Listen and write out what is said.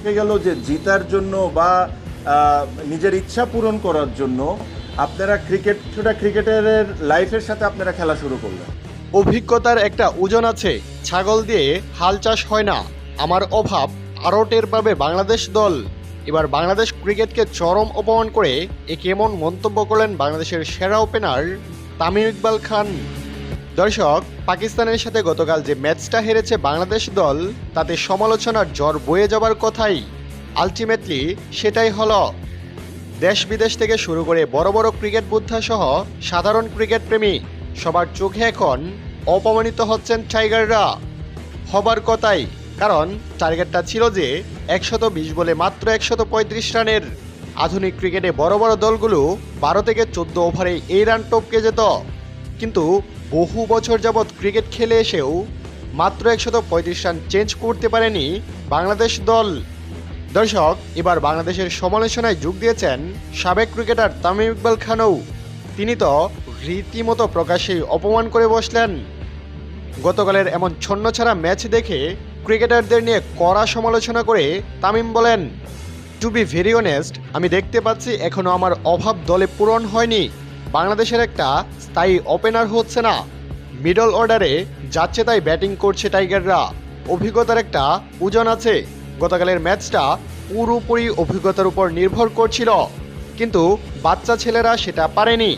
দেখা গেল যে জিতার জন্য বা নিজের ইচ্ছা পূরণ করার জন্য আপনারা ক্রিকেট ছোটা ক্রিকেটারের লাইফের সাথে আপনারা খেলা শুরু করলেন। অভিজ্ঞতার একটা ওজন আছে, ছাগল দিয়ে হাল চাষ হয় না। আমার অভাব আরও টের পাবে বাংলাদেশ দল। এবার বাংলাদেশ ক্রিকেটকে চরম অপমান করে এ কেমন মন্তব্য করলেন বাংলাদেশের সেরা ওপেনার তামিম ইকবাল খান। দর্শক, পাকিস্তানের সাথে গতকাল যে ম্যাচটা হেরেছে বাংলাদেশ দল, তাতে সমালোচনার জ্বর বয়ে যাবার কথাই। আলটিমেটলি, সেটাই হলো। দেশ বিদেশ থেকে শুরু করে বড় বড় ক্রিকেট বুদ্ধা সহ সাধারণ ক্রিকেট প্রেমী, সবার চোখে এখন অপমানিত হচ্ছেন টাইগাররা। হবার কথাই, কারণ টার্গেটটা ছিল যে একশত বিশ বলে মাত্র একশত পঁয়ত্রিশ রানের। আধুনিক ক্রিকেটে বড় বড় দলগুলো বারো থেকে চোদ্দ ওভারে এই রান টপকে যেত। কিন্তু বহু বছর যাবৎ ক্রিকেট খেলে এসেও মাত্র একশত পঁয়ত্রিশ রান চেঞ্জ করতে পারেনি বাংলাদেশ দল। দর্শক, এবার বাংলাদেশের সমালোচনায় যোগ দিয়েছেন সাবেক ক্রিকেটার তামিম ইকবাল খানও। তিনি তো রীতিমতো প্রকাশ্যেই অপমান করে বসলেন। গতকালের এমন ছন্নছাড়া ম্যাচ দেখে ক্রিকেটারদের নিয়ে কড়া সমালোচনা করে তামিম বলেন টু বি ভেরি অনেস্ট আমি দেখতে পাচ্ছি এখনও আমার অভাব দলে পূরণ হয়নি। বাংলাদেশের একটা স্থায়ী ওপেনার হচ্ছে না। মিডল অর্ডারে যাচ্ছে তাই ব্যাটিং করছে টাইগাররা অভিজ্ঞতার একটা ওজন আছে। গতকালের ম্যাচটা পুরোপুরি অভিজ্ঞতার উপর নির্ভর করছিল। কিন্তু বাচ্চা ছেলেরা সেটা পারেনি।